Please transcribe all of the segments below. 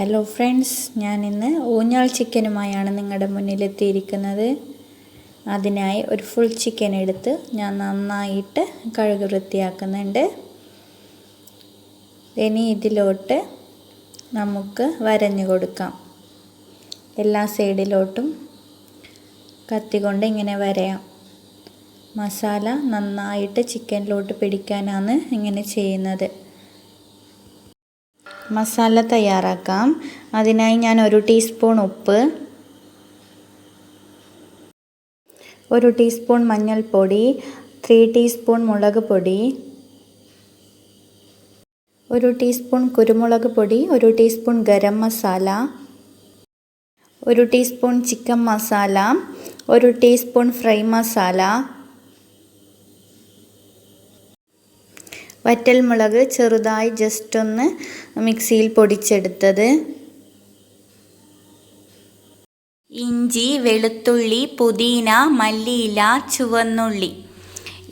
Hello friends ഞാൻ ഇന്ന് ഊഞ്ഞാൾ ചിക്കനുമായാണ് നിങ്ങളുടെ മുന്നിലെത്തിയിരിക്കുന്നത്. അതിനായി ഒരു ഫുൾ ചിക്കൻ എടുത്ത് ഞാൻ നന്നായിട്ട് കഴുകി വൃത്തിയാക്കുന്നുണ്ട്. ഇനി ഇതിലോട്ട് നമുക്ക് വരഞ്ഞു കൊടുക്കാം. എല്ലാ സൈഡിലോട്ടും കത്തി കൊണ്ട് ഇങ്ങനെ വരയാം. മസാല നന്നായിട്ട് ചിക്കനിലോട്ട് പിടിക്കാനാണ് ഇങ്ങനെ ചെയ്യുന്നത്. മസാല തയ്യാറാക്കാം. അതിനായി ഞാൻ ഒരു ടീസ്പൂൺ ഉപ്പ് ഒരു ടീസ്പൂൺ മഞ്ഞൾപ്പൊടി ത്രീ ടീസ്പൂൺ മുളക് പൊടി ഒരു ടീസ്പൂൺ കുരുമുളക് പൊടി ഒരു ടീസ്പൂൺ ഗരം മസാല ഒരു ടീസ്പൂൺ ചിക്കൻ മസാല ഒരു ടീസ്പൂൺ ഫ്രൈ മസാല വറ്റൽമുളക് ചെറുതായി ജസ്റ്റ് ഒന്ന് മിക്സിയിൽ പൊടിച്ചെടുത്തത്. ഇഞ്ചി വെളുത്തുള്ളി പുതിന മല്ലിയില ചുവന്നുള്ളി.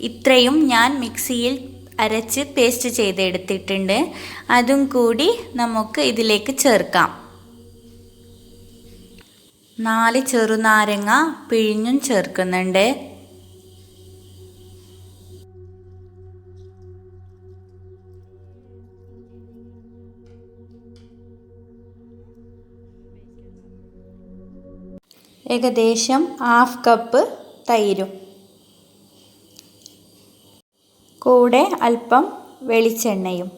ഇത്രയും ഞാൻ മിക്സിയിൽ അരച്ച് പേസ്റ്റ് ചെയ്തെടുത്തിട്ടുണ്ട്. അതും കൂടി നമുക്ക് ഇതിലേക്ക് ചേർക്കാം. നാല് ചെറുനാരങ്ങ പിഴിഞ്ഞും ചേർക്കുന്നുണ്ട്. ഏകദേശം ഹാഫ് കപ്പ് തൈരും. കൂടെ അല്പം വെളിച്ചെണ്ണയും.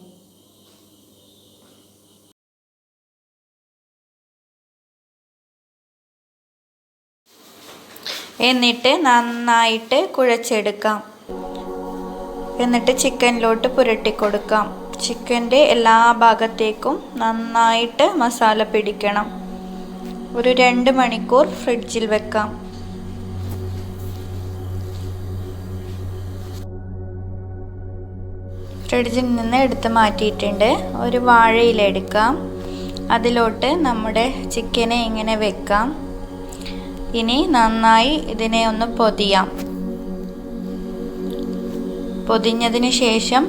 എന്നിട്ട് നന്നായിട്ട് കുഴച്ചെടുക്കാം. എന്നിട്ട് ചിക്കനിലോട്ട് പുരട്ടി കൊടുക്കാം. ചിക്കന്റെ എല്ലാ ഭാഗത്തേക്കും നന്നായിട്ട് മസാല പിടിക്കണം. ഒരു രണ്ട് മണിക്കൂർ ഫ്രിഡ്ജിൽ വെക്കാം. ഫ്രിഡ്ജിൽ നിന്ന് എടുത്ത് മാറ്റിയിട്ടുണ്ട്. ഒരു വാഴയില എടുക്കാം. അതിലോട്ട് നമ്മുടെ ചിക്കനെ ഇങ്ങനെ വെക്കാം. ഇനി നന്നായി ഇതിനെ ഒന്ന് പൊതിയാം. പൊതിഞ്ഞതിന് ശേഷം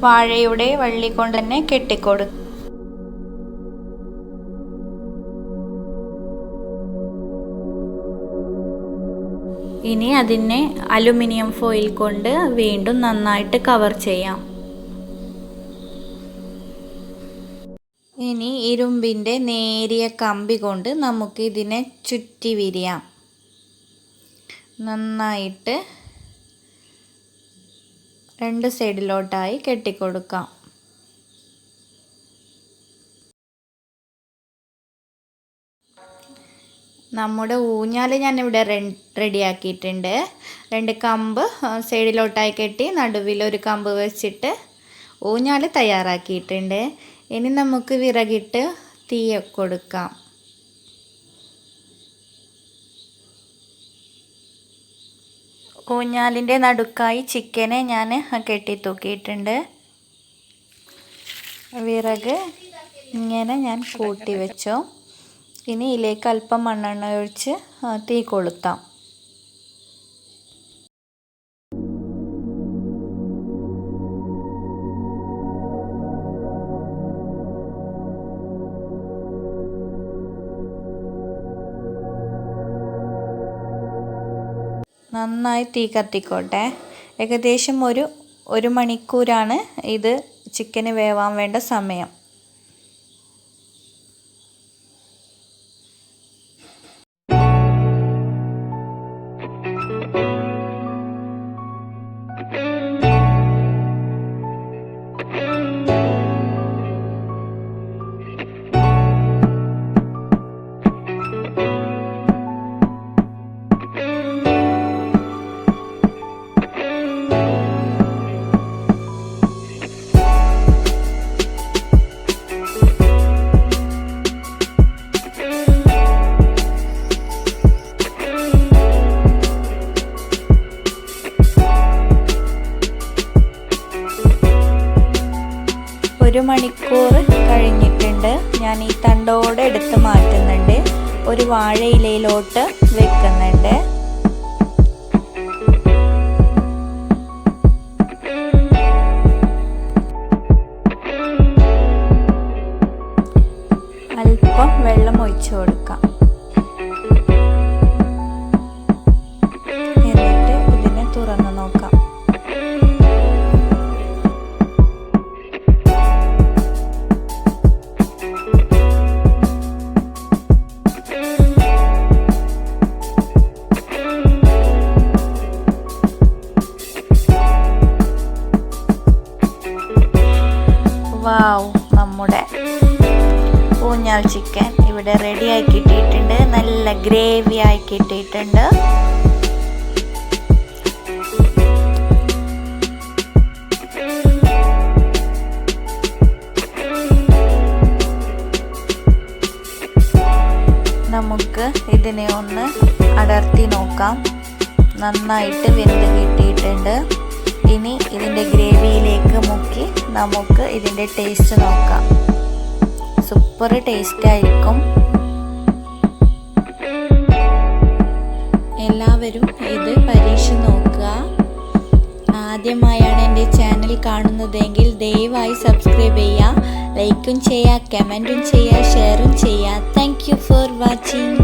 വാഴയുടെ വള്ളി കൊണ്ട് തന്നെ കെട്ടിക്കൊടുക്കും. ഇനി അതിനെ അലുമിനിയം ഫോയിൽ കൊണ്ട് വീണ്ടും നന്നായിട്ട് കവർ ചെയ്യാം. ഇനി ഇരുമ്പിന്റെ നേരിയ കമ്പി കൊണ്ട് നമുക്ക് ഇതിനെ ചുറ്റി വിരിയാം. നന്നായിട്ട് രണ്ട് സൈഡിലോട്ടായി കെട്ടിക്കൊടുക്കാം. നമ്മുടെ ഊഞ്ഞാൽ ഞാൻ ഞാനിവിടെ റെഡിയാക്കിയിട്ടുണ്ട്. രണ്ട് കമ്പ് സൈഡിലോട്ടായി കെട്ടി നടുവിലൊരു കമ്പ് വെച്ചിട്ട് ഊഞ്ഞാൽ തയ്യാറാക്കിയിട്ടുണ്ട്. ഇനി നമുക്ക് വിറകിട്ട് തീ കൊടുക്കാം. ഊഞ്ഞാലിന്റെ നടുക്കായി ചിക്കനെ ഞാൻ കെട്ടി തൂക്കിയിട്ടുണ്ട്. വിറക് ഇങ്ങനെ ഞാൻ കൂട്ടി വെച്ചു. ഇനി ഇതിലേക്ക് അല്പം മണ്ണെണ്ണ ഒഴിച്ച് തീ കൊളുത്താം. നന്നായി തീ കത്തിക്കോട്ടെ. ഏകദേശം ഒരു ഒരു മണിക്കൂറാണ് ഇത് ചിക്കന് വേവാൻ വേണ്ട സമയം. ഒരു മണിക്കൂർ കഴിഞ്ഞിട്ടുണ്ട്. ഞാൻ ഈ തണ്ടോടെ എടുത്ത് മാറ്റുന്നുണ്ട്. ഒരു വാഴയിലയിലോട്ട് വെക്കുന്നുണ്ട്. അല്പം വെള്ളം ഒഴിച്ചു കൊടുക്കാം. ഊഞ്ഞാൽ ചിക്കൻ ഇവിടെ റെഡി ആയി കിട്ടിയിട്ടുണ്ട്. നല്ല ഗ്രേവി ആയി കിട്ടിയിട്ടുണ്ട്. നമുക്ക് ഇതിനെ ഒന്ന് അടർത്തി നോക്കാം. നന്നായിട്ട് വെന്ത് കിട്ടിയിട്ടുണ്ട്. ഇനി ഇതിന്റെ ഗ്രേവിയിലേക്ക് മുക്കി നമുക്ക് ഇതിന്റെ ടേസ്റ്റ് നോക്കാം. സൂപ്പർ ടേസ്റ്റ് ആയിരിക്കും. എല്ലാവരും ഇത് പരീക്ഷ നോക്കുക. ആദ്യമായാണ് എന്റെ ചാനൽ കാണുന്നതെങ്കിൽ ദയവായി സബ്സ്ക്രൈബ് ചെയ്യുക. ലൈക്കും ചെയ്യുക കമന്റും ചെയ്യുക ഷെയറും ചെയ്യുക. Thank you for watching.